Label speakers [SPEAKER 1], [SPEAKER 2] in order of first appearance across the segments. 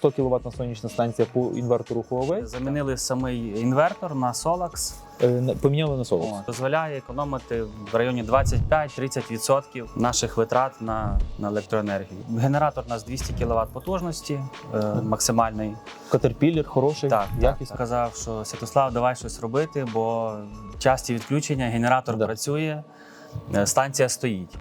[SPEAKER 1] 100 кВт сонячна станція по інвертору Huawei.
[SPEAKER 2] Замінили самий інвертор на Solax.
[SPEAKER 1] Е, Поміняли на Solos.
[SPEAKER 2] О, дозволяє економити в районі 25-30% наших витрат на, на електроенергію. Генератор у нас 200 кВт потужності, е, максимальний.
[SPEAKER 1] Caterpillar хороший,
[SPEAKER 2] Так,
[SPEAKER 1] якісний.
[SPEAKER 2] сказав, що Святослав, давай щось робити, бо часті відключення, генератор
[SPEAKER 1] Да.
[SPEAKER 2] працює, е, станція стоїть.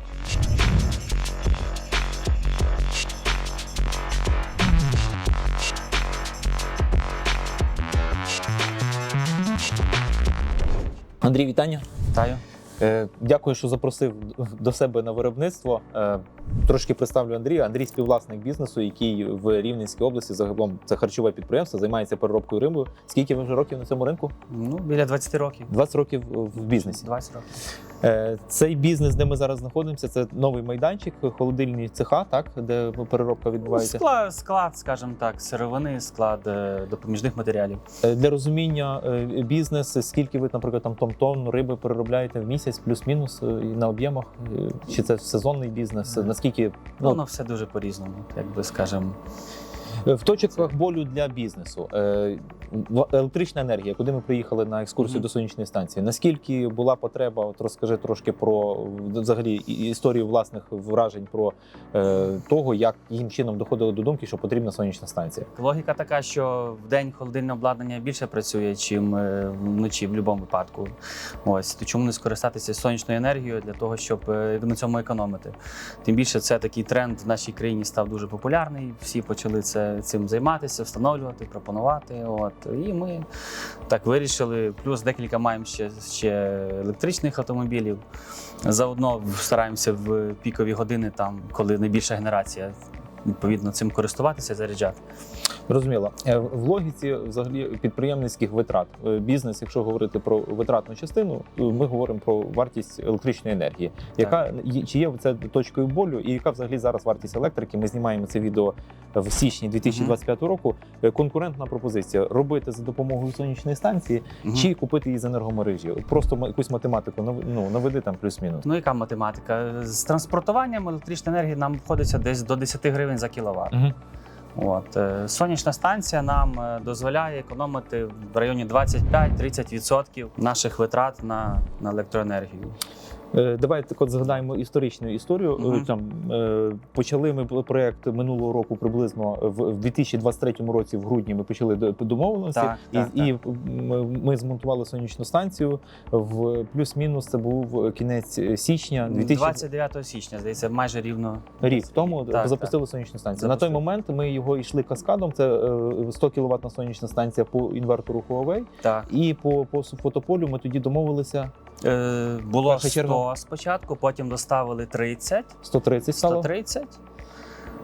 [SPEAKER 1] Андрій, вітання.
[SPEAKER 2] Вітаю.
[SPEAKER 1] Е, Дякую, що запросив до себе на виробництво. Е, Трошки представлю Андрія. Андрій співвласник бізнесу, який в Рівненській області загалом це харчове підприємство, займається переробкою рибу. Скільки ви вже років на цьому ринку?
[SPEAKER 2] Ну, біля 20 років.
[SPEAKER 1] 20 років в бізнесі.
[SPEAKER 2] 20 років.
[SPEAKER 1] Е, Цей бізнес, де ми зараз знаходимося, це новий майданчик, холодильні цеха, так де переробка відбувається.
[SPEAKER 2] Склад, склад, скажімо так, сировини, склад допоміжних матеріалів.
[SPEAKER 1] Для розуміння бізнес, скільки ви, наприклад, там тонн риби переробляєте в місяць, плюс-мінус е, і на об'ємах? Е, Чи це сезонний бізнес? Наскільки
[SPEAKER 2] Ну, воно все дуже по-різному, як би скажемо.
[SPEAKER 1] Е, В точках болю для бізнесу електрична енергія, куди ми приїхали на екскурсію
[SPEAKER 2] Мгм.
[SPEAKER 1] до сонячної станції. Наскільки була потреба? От розкажи трошки про взагалі історію власних вражень про е, того, як їм чином доходило до думки, що потрібна сонячна станція.
[SPEAKER 2] Логіка така, що в день холодильне обладнання більше працює, чим е, вночі в будь-якому випадку. Ось то чому не скористатися сонячною енергією для того, щоб е, на цьому економити. Тим більше це такий тренд в нашій країні став дуже популярний. Всі почали це цим займатися, встановлювати, пропонувати. От і ми так вирішили. Плюс декілька маємо ще, ще електричних автомобілів. Заодно стараємося в пікові години, там коли найбільша генерація. Відповідно, цим користуватися, заряджати.
[SPEAKER 1] Зрозуміло. Е, В логіці взагалі підприємницьких витрат. Е, Бізнес, якщо говорити про витратну частину, е, ми говоримо про вартість електричної енергії. Яка є- чи є це точкою болю, і яка взагалі зараз вартість електрики? Ми знімаємо це відео в січні 2025 року. Конкурентна пропозиція робити за допомогою сонячної станції
[SPEAKER 2] Мгм.
[SPEAKER 1] чи купити її з енергомережі. Просто якусь математику ну, наведи там плюс-мінус.
[SPEAKER 2] Ну, яка математика? З транспортуванням електричної енергії нам обходиться десь до 10 гривень за кіловат.
[SPEAKER 1] Угу.
[SPEAKER 2] От е, сонячна станція нам е, дозволяє економити в районі 25-30% наших витрат на, на електроенергію.
[SPEAKER 1] Е, Давайте так от згадаємо історичну історію.
[SPEAKER 2] Мгм.
[SPEAKER 1] Е, Там е, почали ми проект минулого року приблизно в, в 2023 році, в грудні ми почали до- домовленості,
[SPEAKER 2] Так,
[SPEAKER 1] і,
[SPEAKER 2] так,
[SPEAKER 1] і м- ми змонтували сонячну станцію. В плюс-мінус це був кінець січня 2000
[SPEAKER 2] 29 січня, здається, майже рівно
[SPEAKER 1] рік тому.
[SPEAKER 2] Так,
[SPEAKER 1] запустили сонячну станцію. На той момент ми його йшли каскадом. Це е, 100 кВт сонячна станція по інвертору Huawei.
[SPEAKER 2] так.
[SPEAKER 1] І по, по фотополю ми тоді домовилися
[SPEAKER 2] Е, було
[SPEAKER 1] Перша
[SPEAKER 2] 100
[SPEAKER 1] черга.
[SPEAKER 2] спочатку, потім доставили 30,
[SPEAKER 1] 130 стало.
[SPEAKER 2] 130.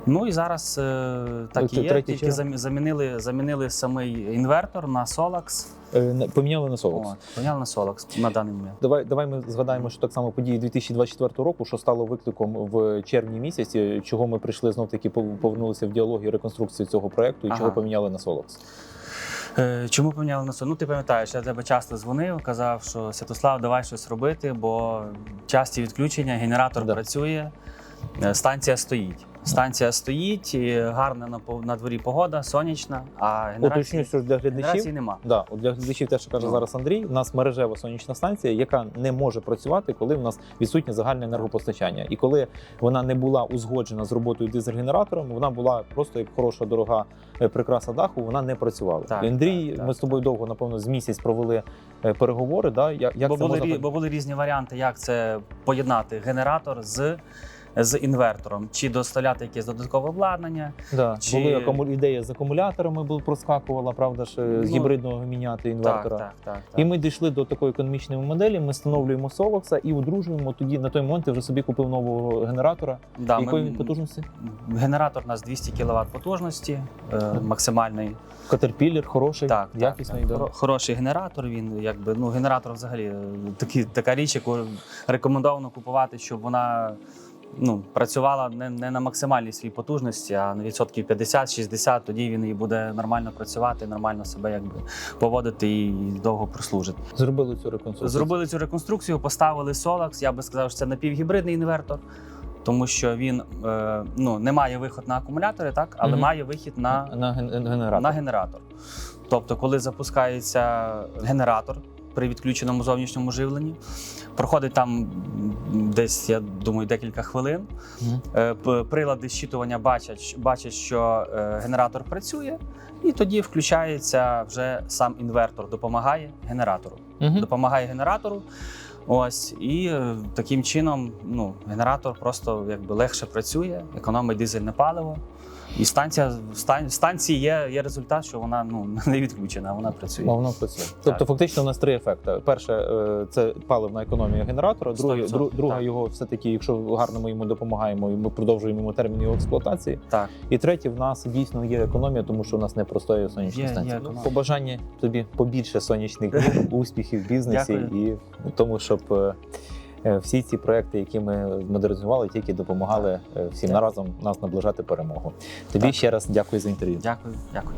[SPEAKER 2] Ну і зараз е, так і є,
[SPEAKER 1] третя
[SPEAKER 2] тільки
[SPEAKER 1] черга.
[SPEAKER 2] замі- замінили, замінили самий інвертор на Solax.
[SPEAKER 1] Е, Поміняли на Solos.
[SPEAKER 2] От, Поміняли на Solax на даний момент.
[SPEAKER 1] Давай, давай ми згадаємо, що так само події 2024 року, що стало викликом в червні місяці, чого ми прийшли знов таки пов- повернулися в діалог і реконструкцію цього проекту, і
[SPEAKER 2] Ага.
[SPEAKER 1] чого поміняли на Solos.
[SPEAKER 2] Е, Чому поміняли на сон? Ну, ти пам'ятаєш, я тебе часто дзвонив, казав, що Святослав, давай щось робити, бо часті відключення, генератор
[SPEAKER 1] Да.
[SPEAKER 2] працює, е, станція стоїть. Станція стоїть, і гарна на, на дворі погода, сонячна, а
[SPEAKER 1] Уточню,
[SPEAKER 2] генерації,
[SPEAKER 1] що ж для глядачів.
[SPEAKER 2] нема.
[SPEAKER 1] Да, от для глядачів те, що каже
[SPEAKER 2] Ну.
[SPEAKER 1] зараз Андрій, у нас мережева сонячна станція, яка не може працювати, коли в нас відсутнє загальне енергопостачання. І коли вона не була узгоджена з роботою дизель-генератором, вона була просто як хороша, дорога е, прикраса даху, вона не працювала.
[SPEAKER 2] Так,
[SPEAKER 1] І Андрій,
[SPEAKER 2] так, так,
[SPEAKER 1] ми з тобою довго, напевно, з місяць провели е, переговори. Да? Як, як
[SPEAKER 2] бо,
[SPEAKER 1] це
[SPEAKER 2] були,
[SPEAKER 1] можна
[SPEAKER 2] бо були різні варіанти, як це поєднати генератор з, з інвертором, чи доставляти якесь додаткове обладнання.
[SPEAKER 1] Да,
[SPEAKER 2] Чи-
[SPEAKER 1] були акуму... ідея з акумуляторами була проскакувала, правда ж, е, з
[SPEAKER 2] Ну,
[SPEAKER 1] гібридного міняти інвертора.
[SPEAKER 2] Так, так, так, так.
[SPEAKER 1] І ми дійшли до такої економічної моделі. Ми встановлюємо Солокса і одружуємо. Тоді на той момент я вже собі купив нового генератора.
[SPEAKER 2] да,
[SPEAKER 1] Якої
[SPEAKER 2] ми-
[SPEAKER 1] він потужності?
[SPEAKER 2] Генератор у нас 200 кВт потужності, е, максимальний.
[SPEAKER 1] Caterpillar, хороший,
[SPEAKER 2] Так,
[SPEAKER 1] якісний.
[SPEAKER 2] так, так. Хороший генератор. Він якби ну генератор взагалі е, такі, така річ, яку рекомендовано купувати, щоб вона ну, працювала не, не на максимальній своїй потужності, а на відсотків 50-60, тоді він і буде нормально працювати, нормально себе якби поводити і довго прослужить.
[SPEAKER 1] Зробили цю реконструкцію.
[SPEAKER 2] Зробили цю реконструкцію, поставили Solax. Я би сказав, що це напівгібридний інвертор. тому що він е, ну, не має виход на акумулятори, так, але
[SPEAKER 1] Мгм.
[SPEAKER 2] має вихід на,
[SPEAKER 1] на генератор.
[SPEAKER 2] на генератор. Тобто, коли запускається генератор при відключеному зовнішньому живленні, проходить там десь, я думаю, декілька хвилин. Е, Прилади щитування бачать, бачать, що е, генератор працює, і тоді включається вже сам інвертор, допомагає генератору.
[SPEAKER 1] Мгм.
[SPEAKER 2] Допомагає генератору. Ось і е, таким чином ну, генератор просто якби легше працює, економить дизельне паливо. І станція стан, станції є, є результат, що вона ну не відключена, вона працює.
[SPEAKER 1] Воно працює. Тобто, фактично, у нас три ефекти. Перше, е, це паливна економія генератора. Друге,
[SPEAKER 2] 100%,
[SPEAKER 1] дру- друга його все-таки, якщо гарно ми йому допомагаємо, і ми продовжуємо йому термін його експлуатації.
[SPEAKER 2] Так.
[SPEAKER 1] І третє, в нас дійсно є економія, тому що у нас не простої сонячні
[SPEAKER 2] Є- є
[SPEAKER 1] станції. Побажання тобі побільше сонячних днів, успіхів в бізнесі
[SPEAKER 2] Дякую.
[SPEAKER 1] і тому, щоб е, е, всі ці проекти, які ми модернізували, тільки допомагали е, всім разом нас наближати перемогу. Тобі
[SPEAKER 2] Так.
[SPEAKER 1] ще раз дякую за інтерв'ю.
[SPEAKER 2] Дякую, дякую.